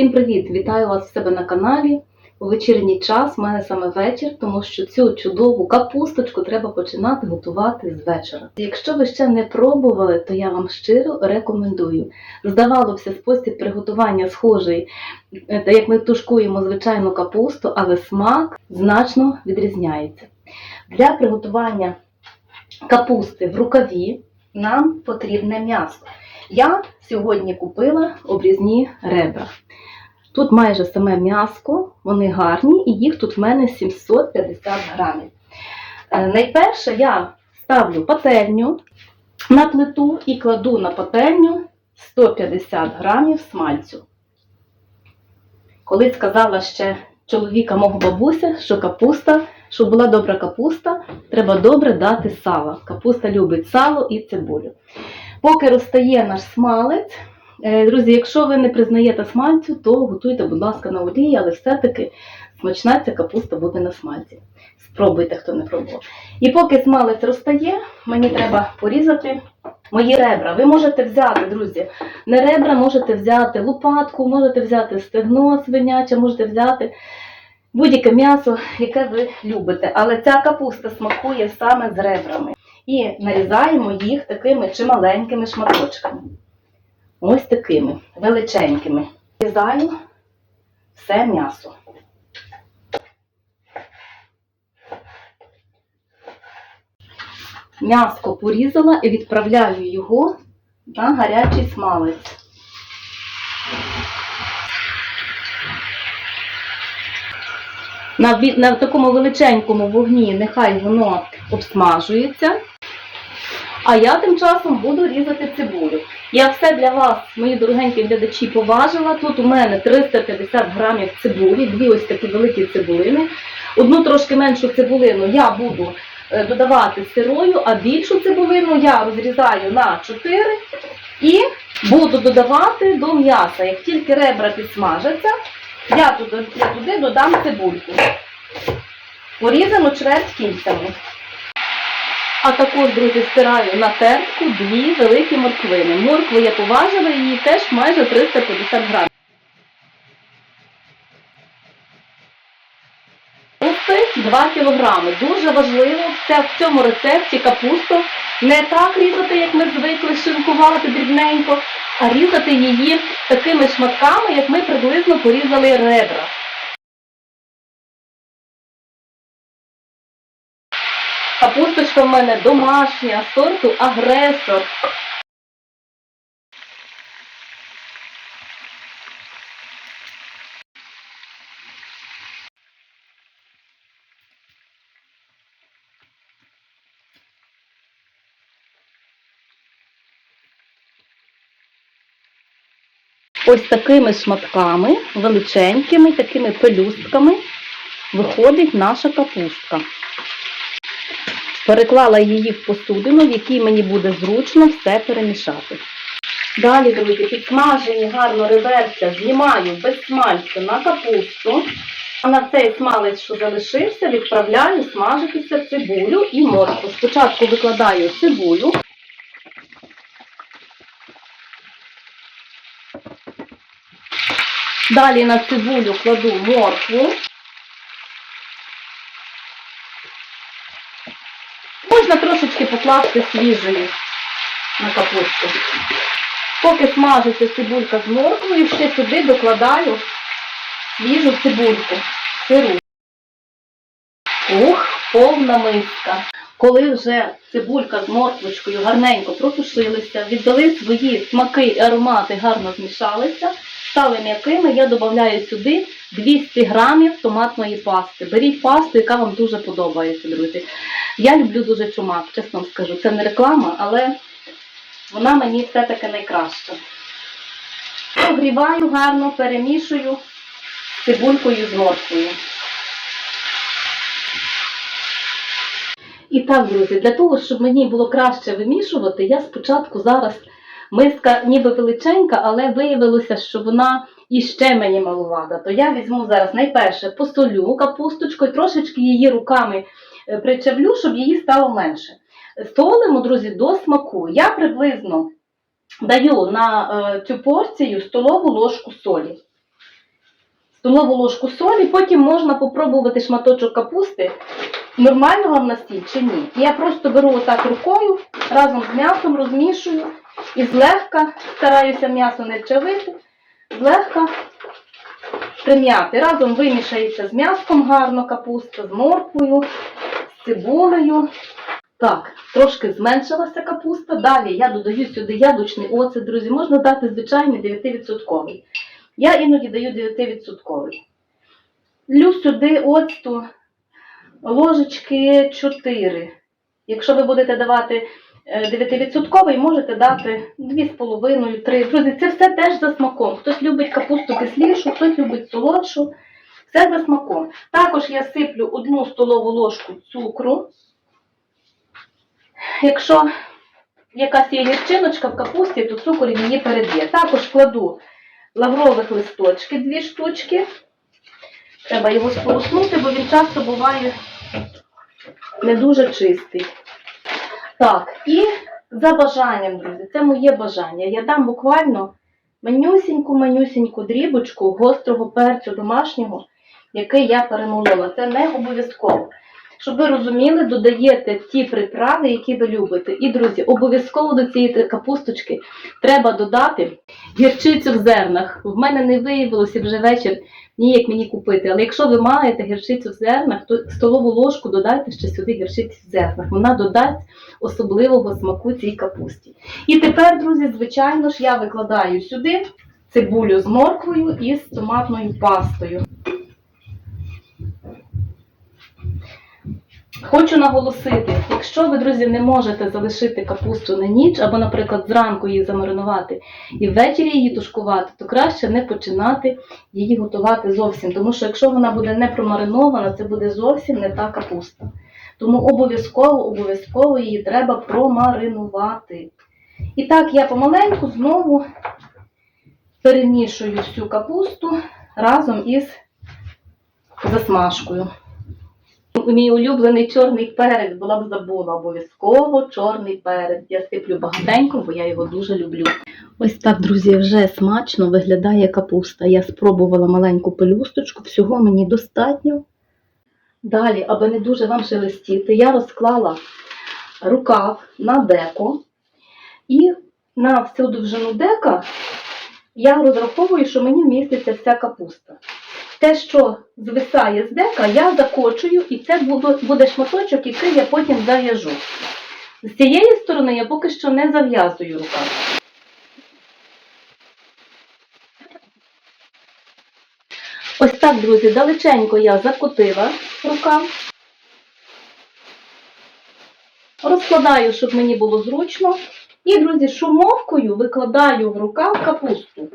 Всім привіт! Вітаю вас в себе на каналі. У вечірній час, в мене саме вечір, тому що цю чудову капусточку треба починати готувати з вечора. Якщо ви ще не пробували, то я вам щиро рекомендую. Здавалося, спосіб приготування схожий, е, як ми тушкуємо звичайну капусту, але смак значно відрізняється. Для приготування капусти в рукаві нам потрібне м'ясо. Я сьогодні купила обрізні ребра. Тут майже саме м'яско, вони гарні, і їх тут в мене 750 грамів. Е, Найперше я ставлю пательню на плиту і кладу на пательню 150 грамів смальцю. Колись сказала ще чоловіка мого бабуся, що капуста, щоб була добра капуста, треба добре дати сала. Капуста любить сало і цибулю. Поки розтає наш смалець, е, друзі, якщо ви не признаєте смальцю, то готуйте, будь ласка, на олії, але все-таки смачна ця капуста буде на смальці. Спробуйте, хто не пробував. І поки смалець розтає, мені треба порізати мої ребра. Ви можете взяти, друзі, не ребра, можете взяти лопатку, можете взяти стегно свиняче, можете взяти будь-яке м'ясо, яке ви любите. Але ця капуста смакує саме з ребрами. І нарізаємо їх такими чималенькими шматочками. Ось такими величенькими. Нарізаю все м'ясо. М'яско порізала і відправляю його на гарячий смалець. На, на такому величенькому вогні нехай воно обсмажується. А я тим часом буду різати цибулю. Я все для вас, мої дорогенькі глядачі, поважила. Тут у мене 350 грамів цибулі, дві ось такі великі цибулини. Одну трошки меншу цибулину я буду е, додавати сирою, а більшу цибулину я розрізаю на 4 і буду додавати до м'яса. Як тільки ребра підсмажаться, я туди, я туди додам цибульку. Порізану чверть кільцями. А також, друзі, стираю на тертку дві великі морквини. Моркву я поважила, її теж майже 350 грамів. Капусти 2 кілограми. Дуже важливо це в цьому рецепті капусту не так різати, як ми звикли шинкувати дрібненько, різати її такими шматками, як ми приблизно порізали ребра. Капусточка в мене домашня, сорту агресор. Ось такими шматками, величенькими, такими пелюстками виходить наша капустка. Переклала її в посудину, в якій мені буде зручно все перемішати. Далі, друзі, підсмажені гарно реверця знімаю без смальцю на капусту. А на цей смалець, що залишився, відправляю смажитися цибулю і моркву. Спочатку викладаю цибулю. Далі на цибулю кладу моркву. Можна трошечки покласти свіжої на капусту. Поки смажиться цибулька з морквою, ще сюди докладаю свіжу цибульку, сиру. Ух, повна миска. Коли вже цибулька з морквочкою гарненько протушилися, віддали свої смаки і аромати, гарно змішалися, стали м'якими, я додаю сюди 200 грамів томатної пасти. Беріть пасту, яка вам дуже подобається, друзі. Я люблю дуже чумак, чесно вам скажу. Це не реклама, але вона мені все-таки найкраща. Прогріваю гарно, перемішую цибулькою з морквою. І так, друзі, для того, щоб мені було краще вимішувати, я спочатку зараз миска ніби величенька, але виявилося, що вона іще мені малувата. То я візьму зараз найперше посолю капусточку і трошечки її руками е, причавлю, щоб її стало менше. Солимо, друзі, до смаку. Я приблизно даю на е, цю порцію столову ложку солі. столову ложку солі, потім можна попробувати шматочок капусти, нормально вам на стіль чи ні. Я просто беру отак рукою, разом з м'ясом розмішую і злегка стараюся м'ясо не чавити, злегка прим'яти. Разом вимішається з м'яском гарно капуста, з морквою, з цибулею. Так, трошки зменшилася капуста. Далі я додаю сюди яблучний оцет, друзі. Можна дати звичайний 9%. Я іноді даю 9%. Лю сюди оцту ложечки 4. Якщо ви будете давати 9%, можете дати 2,5-3. Друзі, це все теж за смаком. Хтось любить капусту кислішу, хтось любить солодшу. Все за смаком. Також я сиплю одну столову ложку цукру. Якщо якась є гірчиночка в капусті, то цукор її переб'є. Також кладу лаврових листочки, дві штучки. Треба його сполоснути, бо він часто буває не дуже чистий. Так, і за бажанням, друзі, це моє бажання. Я дам буквально манюсіньку-манюсіньку дрібочку гострого перцю домашнього, який я перемолола. Це не обов'язково. Щоб ви розуміли, додаєте ті приправи, які ви любите. І, друзі, обов'язково до цієї капусточки треба додати гірчицю в зернах. В мене не виявилося вже вечір ніяк мені купити. Але якщо ви маєте гірчицю в зернах, то столову ложку додайте ще сюди гірчиці в зернах. Вона додасть особливого смаку цій капусті. І тепер, друзі, звичайно ж, я викладаю сюди цибулю з морквою і з томатною пастою. Хочу наголосити, якщо ви, друзі, не можете залишити капусту на ніч, або, наприклад, зранку її замаринувати і ввечері її тушкувати, то краще не починати її готувати зовсім. Тому що якщо вона буде не промаринована, це буде зовсім не та капуста. Тому обов'язково, обов'язково її треба промаринувати. І так я помаленьку знову перемішую всю капусту разом із засмажкою. Мій улюблений чорний перець була б забула. Обов'язково чорний перець. Я сиплю багатенько, бо я його дуже люблю. Ось так, друзі, вже смачно виглядає капуста. Я спробувала маленьку пелюсточку, всього мені достатньо. Далі, аби не дуже вам шелестіти, я розклала рукав на деко. І на всю довжину дека я розраховую, що мені вміститься вся капуста. Те, що звисає з дека, я закочую, і це буде, шматочок, який я потім зав'яжу. З цієї сторони я поки що не зав'язую рукав. Ось так, друзі, далеченько я закотила рукав. Розкладаю, щоб мені було зручно. І, друзі, шумовкою викладаю в рукав капусту.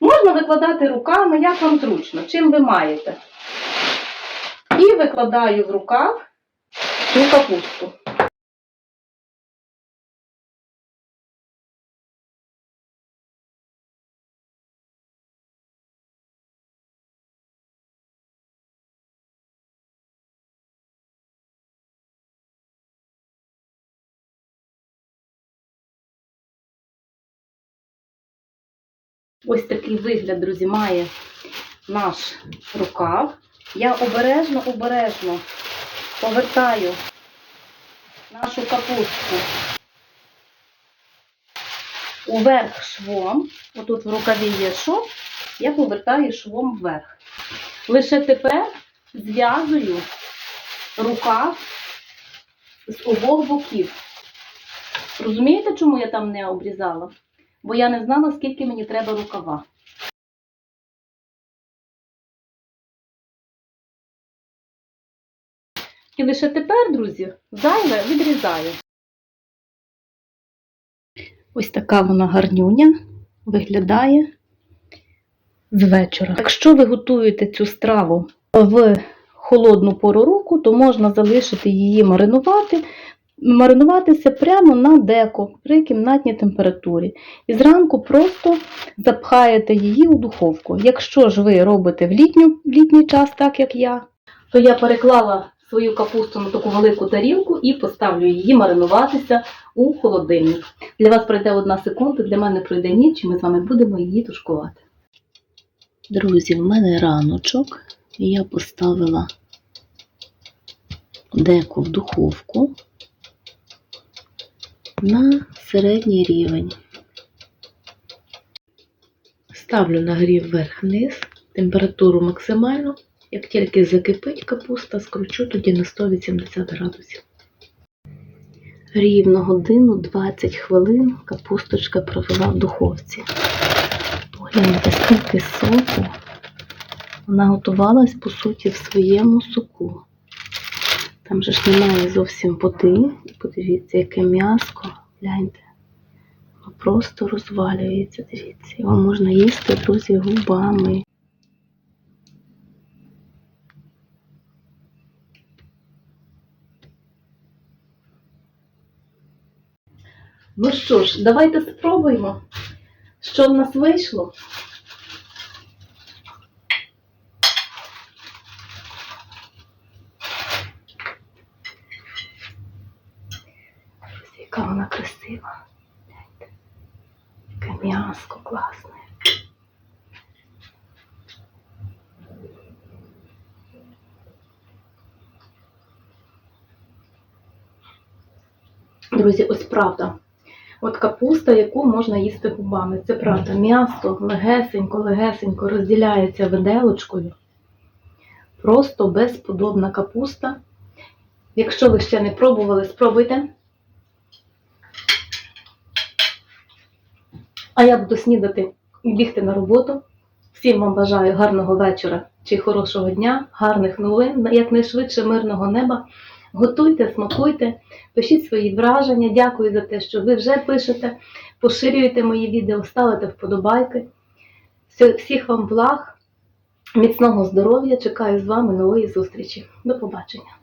Можна викладати руками, як вам зручно, чим ви маєте. І викладаю в рукав цю капусту. Ось такий вигляд, друзі, має наш рукав. Я обережно, обережно повертаю нашу капустку уверх швом. Отут в рукаві є шов, я повертаю швом вверх. Лише тепер зв'язую рукав з обох боків. Розумієте, чому я там не обрізала? Бо я не знала, скільки мені треба рукава. І лише тепер, друзі, зайве відрізаю. Ось така вона гарнюня виглядає з вечора. Якщо ви готуєте цю страву в холодну пору року, то можна залишити її маринувати, маринуватися прямо на деко при кімнатній температурі. І зранку просто запхаєте її у духовку. Якщо ж ви робите в, літню, в літній час, так як я, то я переклала свою капусту на таку велику тарілку і поставлю її маринуватися у холодильник. Для вас пройде одна секунда, для мене пройде ніч, і ми з вами будемо її тушкувати. Друзі, в мене раночок, я поставила деко в духовку на середній рівень. Ставлю нагрів вверх-вниз, температуру максимальну. Як тільки закипить капуста, скручу тоді на 180 градусів. Рівно годину 20 хвилин капусточка провела в духовці. Погляньте, скільки соку. Вона готувалась, по суті, в своєму соку. Там же ж немає зовсім води. Подивіться, яке м'яско. Гляньте. Воно просто розвалюється, дивіться. Його можна їсти, друзі, губами. Ну що ж, давайте спробуємо, що в нас вийшло. Ось Яка вона красива. Гляньте. Яке м'яско класне. Друзі, ось правда. От капуста, яку можна їсти губами. Це правда. М'ясо легесенько, легесенько розділяється виделочкою. Просто безподобна капуста. Якщо ви ще не пробували, спробуйте. А я буду снідати і бігти на роботу. Всім вам бажаю гарного вечора чи хорошого дня, гарних новин, якнайшвидше мирного неба. Готуйте, смакуйте, пишіть свої враження. Дякую за те, що ви вже пишете, поширюєте мої відео, ставите вподобайки. Всіх вам благ, міцного здоров'я. Чекаю з вами нової зустрічі. До побачення.